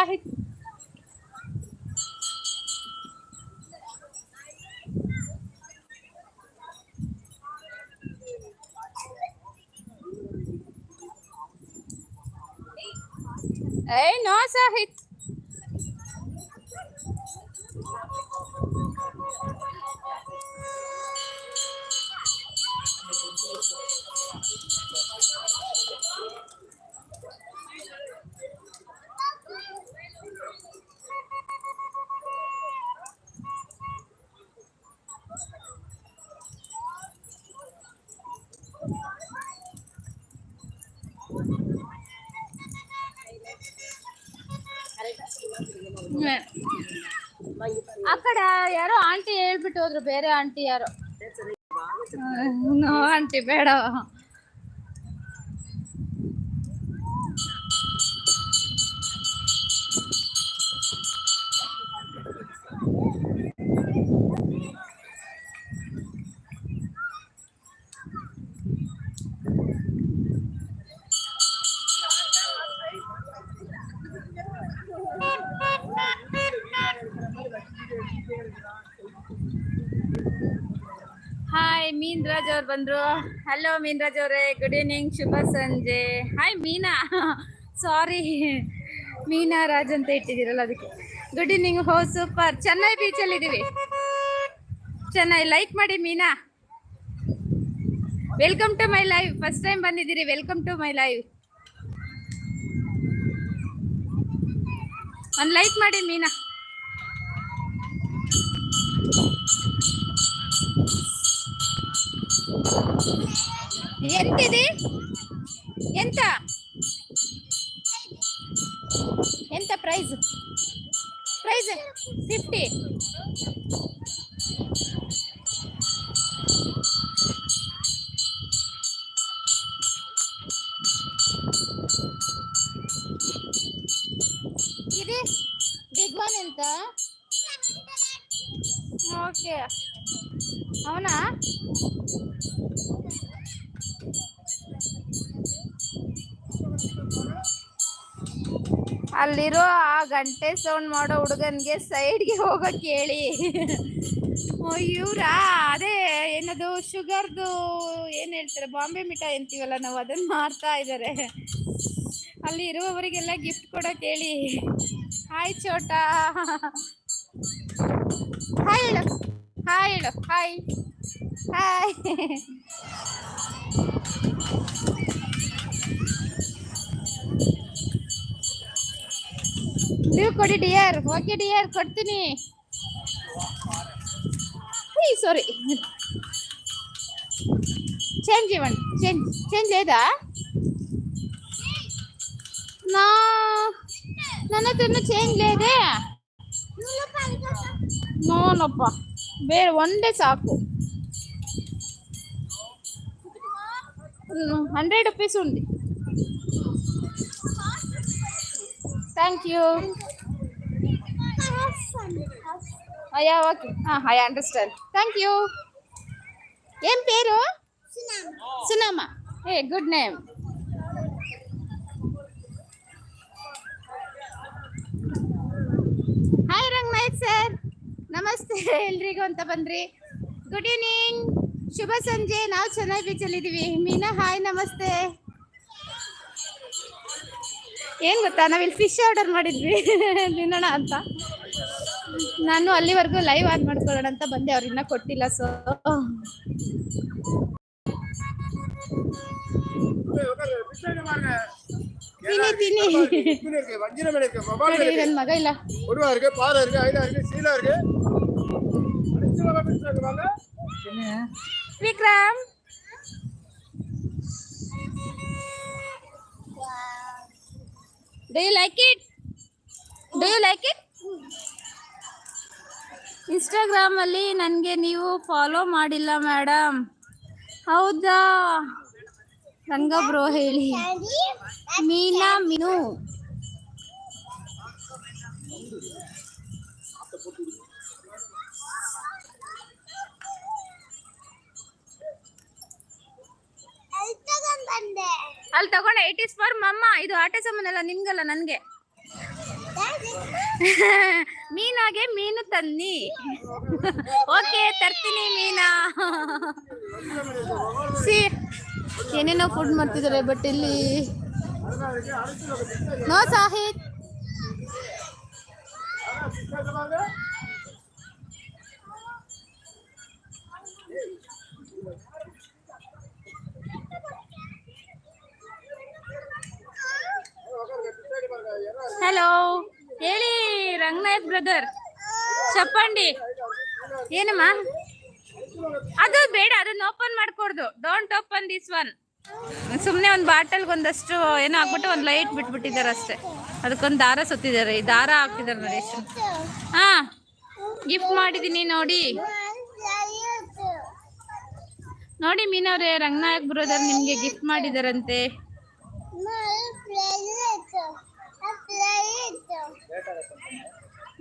ಸಾಹಿತ್ ಏಯ್ ನೋ ಕಡೆ ಯಾರೋ ಆಂಟಿ ಹೇಳ್ಬಿಟ್ಟು ಹೋದ್ರು ಬೇರೆ ಆಂಟಿ ಯಾರೋ. ನೋ ಆಂಟಿ ಬೇಡ ಹಾಯ್ ಮೀನ್ ರಾಜ್ ಅವ್ರು ಬಂದ್ರು. ಹಲೋ ಮೀನ್ರಾಜ್ ಅವ್ರೆ. ಗುಡ್ ಈವ್ನಿಂಗ್ ಶುಭ ಸಂಜೆ. ಹಾಯ್ ಮೀನಾ. ಸಾರಿ ಮೀನಾ, ರಾಜ್ ಅಂತ ಇಟ್ಟಿದ್ದೀರಲ್ಲ ಅದಕ್ಕೆ. ಗುಡ್ ಈವ್ನಿಂಗ್ ಹೋ ಸೂಪರ್ ಚೆನ್ನೈ ಬೀಚಲ್ಲಿ ಇದ್ದೀವಿ ಚೆನ್ನೈ. ಲೈಕ್ ಮಾಡಿ, Meena. Welcome to my live first time ಬಂದಿದ್ದೀರಿ. ವೆಲ್ಕಮ್ ಟು ಮೈ ಲೈವ್ ಒಂದು ಲೈಕ್ ಮಾಡಿ, ಮೀನಾ. ఎంత ఇది ఎంత? ఎంత ప్రైజ్? Price fifty. ఇది బిగ్ వన్ ఎంత? ఓకే. అవునా? ಅಲ್ಲಿರೋ ಆ ಗಂಟೆ ಸೌಂಡ್ ಮಾಡೋ ಹುಡುಗನ್ಗೆ ಸೈಡ್ಗೆ ಹೋಗಕ್ ಹೇಳಿ ಇವ್ರಾ ಅದೇ ಏನದು, ಶುಗರ್ದು ಏನು ಹೇಳ್ತಾರೆ, ಬಾಂಬೆ ಮಿಠಾಯಿ ಅಂತೀವಲ್ಲ ನಾವು ಅದನ್ನ ಮಾರ್ತಾ ಇದ್ದಾರೆ ಅಲ್ಲಿ ಇರುವವರಿಗೆಲ್ಲ ಗಿಫ್ಟ್ ಕೊಡಕ್ ಹೇಳಿ ಹಾಯ್ ಚೋಟಾ ಹಾಯ್ ಹೇಳು. ಹಾಯ್ ಹೇಳು. ಹಾಯ್ ಹಾಯ್ ನೀವು ಕೊಡಿ ಡಿಯರ್ ಓಕೆ ಡಿಯರ್ ಕೊಡ್ತೀನಿ ಸಾರಿ చేంజ్ ఇవ్వండి చేంజ్ చేంజ్ లేదా నా ನನ್ನ ಹತ್ರ ಚೇಂಜ್ లేదే ನೋನಪ್ಪ ಬೇರೆ ಒಂದೇ ಸಾಕು హండ్రెడ్ రూపీస్ ఉంది థ్యాంక్ యూ అయ్యా okay I understand thank you ఏం పేరు సునామా a good name hi Rang Nayak sir ನಮಸ್ತೆ ಎಲ್ರಿಗೂ ಅಂತ ಬಂದ್ರಿ ಗುಡ್ ಈವ್ನಿಂಗ್ ಶುಭ ಸಂಜೆ ನಾವು ಚೆನ್ನೈ ಬೀಚಲ್ಲಿ ಇದೀವಿ ಮೀನಾ ಹಾಯ್ ನಮಸ್ತೆ ಏನ್ ಗೊತ್ತಾ ನಾವಿಲ್ಲಿ ಫಿಶ್ ಆರ್ಡರ್ ಮಾಡಿದ್ವಿ ತಿನ್ನೋಣ ಅಂತ ನಾನು ಅಲ್ಲಿವರೆಗೂ ಲೈವ್ ಆನ್ ಮಾಡ್ಕೊಳ್ಳೋಣ ಅಂತ ಬಂದೆ ಅವ್ರು ಇನ್ನ ಕೊಟ್ಟಿಲ್ಲ ಸೊ ತಿನ್ನಿ ತಿನ್ನಿ வஞ்சிர மீன் இருக்கு வவ்வால் ನೋಡಿ இருக்கு ನನ್ ಮಗ ಇಲ್ಲ கொடுவா இருக்கு பாறை இருக்கு ஐலா இருக்கு சீலா இருக்கு அனைத்து வகை மீன் இருக்கு வாங்க Vikram do you like it do you like it Instagram ಅಲ್ಲಿ ನನಗೆ ನೀವು ಫಾಲೋ ಮಾಡಿಲ್ಲ ಮೇಡಮ್ ಹೌದಾ? ರಂಗ ಬ್ರೋ ಹೇಳಿ. ಮೀನಾ ಮೀನು. ಅಲ್ಲಿ ತಗೊಂಡೆ ಇಟ್ ಇಸ್ ಫಾರ್ ಮಮ್ಮ ಇದು ಆಟ ಸಾಮಾನಲ್ಲ ನಿಮ್ಗಲ್ಲ ನನಗೆ. ಮೀನಾಗೆ ಮೀನು ತನ್ನಿ ಓಕೆ, ತರ್ತೀನಿ ಮೀನಾ. ಸಿ, ಏನೇನೋ ಫುಡ್ ಮಾಡ್ತಿದ್ದಾರೆ ಬಟ್ ಇಲ್ಲಿ ನೋ ಸಾಹಿತ್ ಹಲೋ ಹೇಳಿ ರಂಗನಾಯಕ್ ಬ್ರದರ್ ಚಪ್ಪಂಡಿ. ಏನಮ್ಮ? ಅದು ಬೇಡ, ಅದನ್ನ ಓಪನ್ ಮಾಡ್ಕೊಡ್ದು. ಡೋಂಟ್ ಓಪನ್ ದಿಸ್ ಒನ್ ಸುಮ್ಮನೆ ಒಂದು ಬಾಟಲ್ಗೆ ಒಂದಷ್ಟು ಏನೋ ಹಾಕ್ಬಿಟ್ಟು ಒಂದು ಲೈಟ್ ಬಿಟ್ಬಿಟ್ಟಿದ್ದಾರೆ ಅಷ್ಟೇ. ಅದಕ್ಕೊಂದು ದಾರ ಸುತ್ತಿದ್ದಾರೆ. ಈ ದಾರ ಹಾಕಿದ್ದಾರೆ ನೋಡಿ ಎಷ್ಟು ಹಾ ಗಿಫ್ಟ್ ಮಾಡಿದ್ದೀನಿ ನೋಡಿ. ನೋಡಿ ಮೀನವ್ರೆ, ರಂಗನಾಯಕ್ ಬ್ರದರ್ ನಿಮ್ಗೆ ಗಿಫ್ಟ್ ಮಾಡಿದಾರಂತೆ.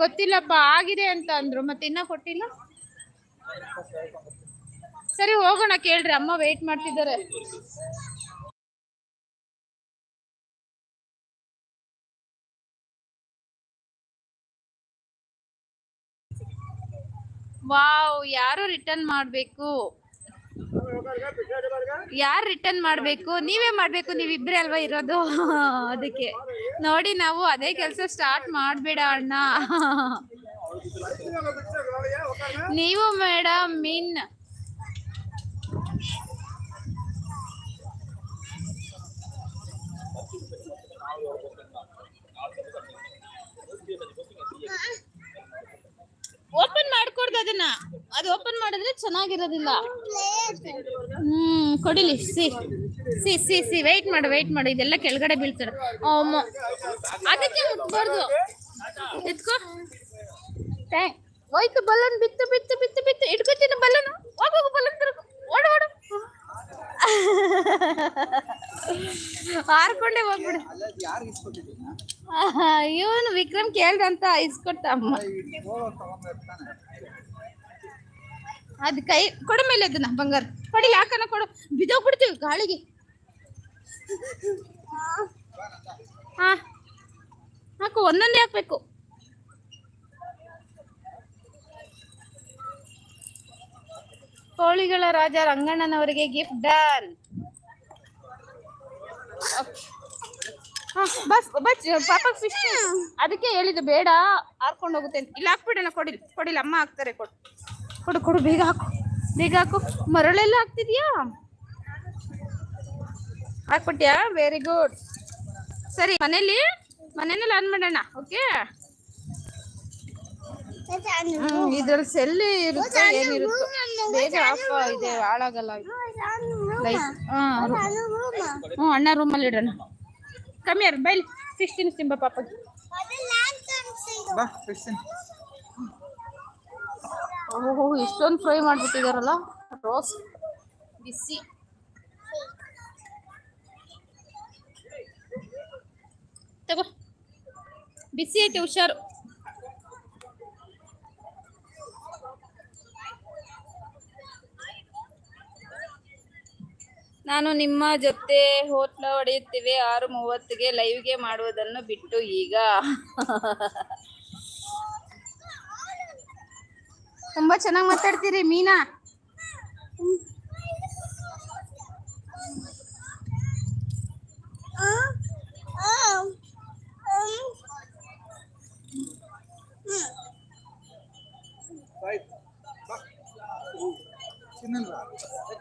ಗೊತ್ತಿಲ್ಲಪ್ಪ, ಆಗಿದೆ ಅಂತ ಅಂದ್ರು. ಮತ್ತೆ ಇನ್ನ ಕೊಟ್ಟಿಲ್ಲ? ಸರಿ, ಹೋಗೋಣ, ಕೇಳ್ರಿ. ಅಮ್ಮ ವೇಟ್ ಮಾಡ್ತಿದ್ದಾರೆ. ವಾವ್ ಯಾರು ರಿಟರ್ನ್ ಮಾಡ್ಬೇಕು? ಯಾರು ರಿಟರ್ನ್ ಮಾಡ್ಬೇಕು? ನೀವೇ ಮಾಡ್ಬೇಕು ನೀವಿಬ್ಬರೇ ಅಲ್ವಾ ಇರೋದು? ಅದಕ್ಕೆ. ನೋಡಿ ನಾವು ಅದೇ ಕೆಲಸ ಸ್ಟಾರ್ಟ್ ಮಾಡ್ಬೇಡ ಅಣ್ಣ. ನೀವು ಮೇಡಮ್ ಮೀನ್ ಚೆನ್ನಾಗಿರೋದಿಲ್ಲ. ಹ್ಮ್ ಕೊಡಿಲಿ see see see see wait ಮಾಡು ವೆಯ್ಟ್ ಮಾಡು ಇದೆಲ್ಲ ಕೆಳಗಡೆ ಬೀಳ್ತಾರೆ. ಅದಕ್ಕೆ ಮುಟ್ಬಾರ್ದು. ಎತ್ಕೋ. ಥ್ಯಾಂಕ್ ಹೋಯ್ತು ಬಲ್ಲನ್ ಬಿತ್ತು ಬಿತ್ತು ಬಿತ್ತು ಬಿತ್ತು. ಇಟ್ಕೋತೀನಿ ಬಲ್ಲನ್ ಹೋಗೋಗು ಬಲ್ಲನ್ ತಿರುಗು ಓಡು ಓಡು. ಹಾರ್ಕೊಂಡೆ ಹೋಗ್ಬಿಡು. ಇವನು ವಿಕ್ರಮ್ ಕೇಳ್ದಂತ ಇಸ್ಕೊಟ್ಟ ಅಮ್ಮ. ಅದ್ ಕೈ ಕೊಡ ಮೇಲೆ ಅದನ್ನ, ಬಂಗಾರ. ಕೊಡಿ, ಯಾಕನ ಕೊಡು. ಬಿದ್ದೋಗ್ಬಿಡ್ತೀವಿ ಗಾಳಿಗೆ. ಹಾಕು, ಒಂದೊಂದೇ ಹಾಕ್ಬೇಕು. ಕೋಳಿಗಳ ರಾಜ ರಂಗಣ್ಣನವರಿಗೆ ಗಿಫ್ಟ್ ಡನ್. ಬಸ್ ಬಸ್, ಪಾಪ ಫಿಶ್ ಅದಕ್ಕೆ ಹೇಳಿದ್ದು ಬೇಡ ಹಾರ್ಕೊಂಡು ಹೋಗುತ್ತೆ ಇಲ್ಲ, ಹಾಕ್ಬಿಡೋಣ, ಕೊಡಿ, ಕೊಡಿಲ್ಲ, ಅಮ್ಮ ಹಾಕ್ತಾರೆ, ಕೊಡು. ಕೊಡು ಕೊಡು, ಬೇಗ ಹಾಕು. ಬೇಗ ಹಾಕು. ಮರಳೆಲ್ಲ ಹಾಕ್ತಿದ್ಯಾ? ಹಾಕ್ಬಿಟ್ಯಾ? ವೆರಿ ಗುಡ್ ಸರಿ, ಮನೇಲಿ? ಮನೇಲಿ ಆನ್ ಮಾಡೋಣ, ಓಕೆ? ಇದ್ರಲ್ಲಿ ಸೆಲ್ ಇರುತ್ತೆ ಬೇಗ ಆಫ್ ಇದೆ ಹಾಳಾಗಲ್ಲ. ಹ್ಞೂ ಅಣ್ಣ ರೂಮಲ್ಲಿ ಇಡೋಣ. ಕಮ್ಮಿ ಯಾರು ಬೈಲಿ. ಫಿಶ್ ತಿನ್ನಿಸ್ತೀನಿ ಬಾ ಪಾಪಗೆ. ಓಹೋ, ಇಷ್ಟೊಂದು ಫ್ರೈ ಮಾಡಿಬಿಟ್ಟಿದಾರಲ್ಲ? ರೋಸ್ ಬಿಸಿ. ತಗೋ. ಬಿಸಿ ಐತೆ, ಹುಷಾರು. ನಾನು ನಿಮ್ಮ ಜೊತೆ ಹೋಟ್ಲ ಹೊಡೆಯುತ್ತೇವೆ. ಆರು ಮೂವತ್ತಿಗೆ ಲೈವ್ಗೆ ಮಾಡುವುದನ್ನು ಬಿಟ್ಟು ಈಗ. ತುಂಬಾ ಚೆನ್ನಾಗಿ ಮಾತಾಡ್ತೀರಿ ಮೀನಾ.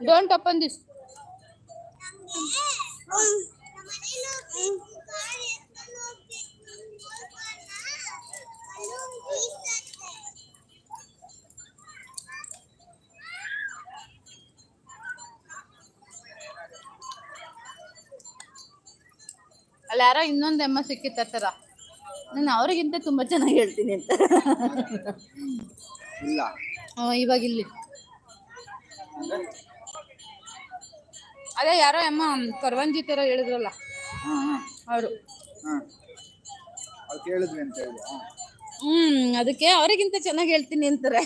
ಡೋಂಟ್ ಓಪನ್ ದಿಸ್ ಅಲ್ಲಿ ಯಾರೋ ಇನ್ನೊಂದು ಎಮ್ಮ ಸಿಕ್ಕಿತ್ತ ತರ ನಾನು ಅವ್ರಿಗಿಂತ ತುಂಬಾ ಚೆನ್ನಾಗಿ ಹೇಳ್ತೀನಿ ಅಂತ. ಇಲ್ಲ. ಹ್ಮ್, ಇವಾಗ ಇಲ್ಲಿ. ಅದೇ ಯಾರೋ ಅಮ್ಮ ಕರ್ವಂಜಿ ತರ ಹೇಳಿದ್ರಲ್ಲ. ಅವರು. ಕೇಳಿದ್ವಿ ಅಂತ ಹೇಳಿ. ಹ್ಮ್ ಅದಕ್ಕೆ ಅವರಿಗಿಂತ ಚೆನ್ನಾಗಿ ಹೇಳ್ತೀನಿ ಅಂತಾರೆ.